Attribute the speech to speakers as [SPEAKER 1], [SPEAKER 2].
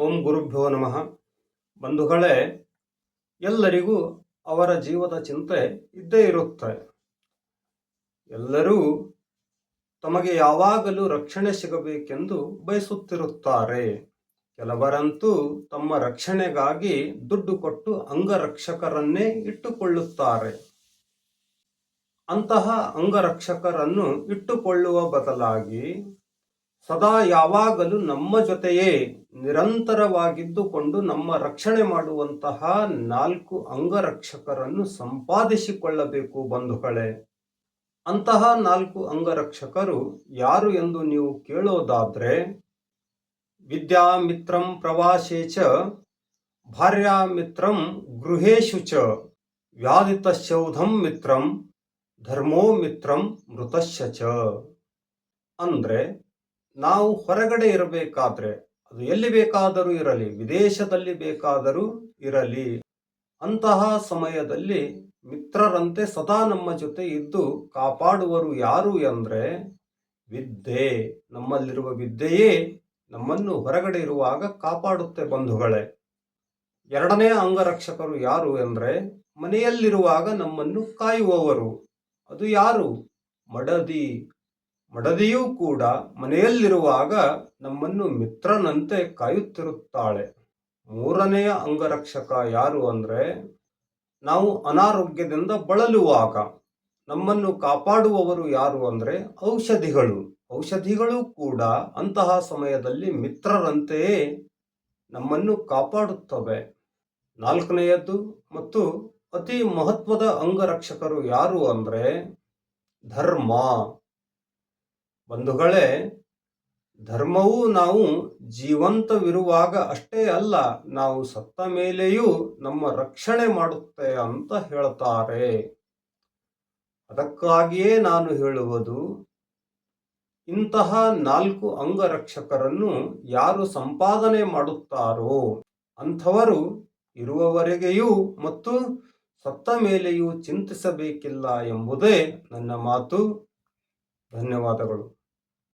[SPEAKER 1] ಓಂ ಗುರುಭ್ಯೋ ನಮಃ. ಬಂಧುಗಳೇ, ಎಲ್ಲರಿಗೂ ಅವರ ಜೀವದ ಚಿಂತೆ ಇದ್ದೇ ಇರುತ್ತೆ ಎಲ್ಲರೂ ತಮಗೆ ಯಾವಾಗಲೂ ರಕ್ಷಣೆ ಸಿಗಬೇಕೆಂದು ಬಯಸುತ್ತಿರುತ್ತಾರೆ. ಕೆಲವರಂತೂ ತಮ್ಮ ರಕ್ಷಣೆಗಾಗಿ ದುಡ್ಡು ಕೊಟ್ಟು ಅಂಗರಕ್ಷಕರನ್ನೇ ಇಟ್ಟುಕೊಳ್ಳುತ್ತಾರೆ. ಅಂತಹ ಅಂಗರಕ್ಷಕರನ್ನು ಇಟ್ಟುಕೊಳ್ಳುವ ಬದಲಾಗಿ ಸದಾ ಯಾವಾಗಲೂ ನಮ್ಮ ಜೊತೆಯೇ ನಿರಂತರವಾಗಿದ್ದುಕೊಂಡು ನಮ್ಮ ರಕ್ಷಣೆ ಮಾಡುವಂತಹ ನಾಲ್ಕು ಅಂಗರಕ್ಷಕರನ್ನು ಸಂಪಾದಿಸಿಕೊಳ್ಳಬೇಕು ಬಂಧುಗಳೇ. ಅಂತಹ ನಾಲ್ಕು ಅಂಗರಕ್ಷಕರು ಯಾರು ಎಂದು ನೀವು ಕೇಳೋದಾದ್ರೆ ವಿದ್ಯಾಮಿತ್ರಂ ಪ್ರವಾಸೇ ಚ ಭಾರ್ಯಾಮಿತ್ರಂ ಗೃಹೇಶು ಚ ವ್ಯಾಧಿತಶೌಧಂ ಮಿತ್ರಂ, ಧರ್ಮೋ ಮಿತ್ರಂ ಮೃತಶ್ಯ ಚ. ಅಂದ್ರೆ ನಾವು ಹೊರಗಡೆ ಇರಬೇಕಾದ್ರೆ ಅದು ಎಲ್ಲಿ ಬೇಕಾದರೂ ಇರಲಿ, ವಿದೇಶದಲ್ಲಿ ಬೇಕಾದರೂ ಇರಲಿ, ಅಂತಹ ಸಮಯದಲ್ಲಿ ಮಿತ್ರರಂತೆ ಸದಾ ನಮ್ಮ ಜೊತೆ ಇದ್ದು ಕಾಪಾಡುವರು ಯಾರು ಎಂದರೆ ವಿದ್ಯೆ. ನಮ್ಮಲ್ಲಿರುವ ವಿದ್ಯೆಯೇ ನಮ್ಮನ್ನು ಹೊರಗಡೆ ಇರುವಾಗ ಕಾಪಾಡುತ್ತೆ ಬಂಧುಗಳೇ. ಎರಡನೇ ಅಂಗರಕ್ಷಕರು ಯಾರು ಎಂದರೆ ಮನೆಯಲ್ಲಿರುವಾಗ ನಮ್ಮನ್ನು ಕಾಯುವವರು. ಅದು ಯಾರು? ಮಡದಿ. ಮಡದಿಯೂ ಕೂಡ ಮನೆಯಲ್ಲಿರುವಾಗ ನಮ್ಮನ್ನು ಮಿತ್ರನಂತೆ ಕಾಯುತ್ತಿರುತ್ತಾಳೆ. ಮೂರನೆಯ ಅಂಗರಕ್ಷಕ ಯಾರು ಅಂದ್ರೆ, ನಾವು ಅನಾರೋಗ್ಯದಿಂದ ಬಳಲುವಾಗ ನಮ್ಮನ್ನು ಕಾಪಾಡುವವರು ಯಾರು ಅಂದ್ರೆ, ಔಷಧಿಗಳು. ಔಷಧಿಗಳು ಕೂಡ ಅಂತಹ ಸಮಯದಲ್ಲಿ ಮಿತ್ರರಂತೆಯೇ ನಮ್ಮನ್ನು ಕಾಪಾಡುತ್ತವೆ. ನಾಲ್ಕನೆಯದ್ದು ಮತ್ತು ಅತಿ ಮಹತ್ವದ ಅಂಗರಕ್ಷಕರು ಯಾರು ಅಂದ್ರೆ, ಧರ್ಮ. ಬಂಧುಗಳೇ, ಧರ್ಮವು ನಾವು ಜೀವಂತವಿರುವಾಗ ಅಷ್ಟೇ ಅಲ್ಲ, ನಾವು ಸತ್ತ ಮೇಲೆಯೂ ನಮ್ಮ ರಕ್ಷಣೆ ಮಾಡುತ್ತೆ ಅಂತ ಹೇಳ್ತಾರೆ. ಅದಕ್ಕಾಗಿಯೇ ನಾನು ಹೇಳುವುದು, ಇಂತಹ ನಾಲ್ಕು ಅಂಗರಕ್ಷಕರನ್ನು ಯಾರು ಸಂಪಾದನೆ ಮಾಡುತ್ತಾರೋ, ಅಂಥವರು ಇರುವವರೆಗೆಯೂ ಮತ್ತು ಸತ್ತ ಮೇಲೆಯೂ ಚಿಂತಿಸಬೇಕಿಲ್ಲ ಎಂಬುದೇ ನನ್ನ ಮಾತು. ಧನ್ಯವಾದಗಳು.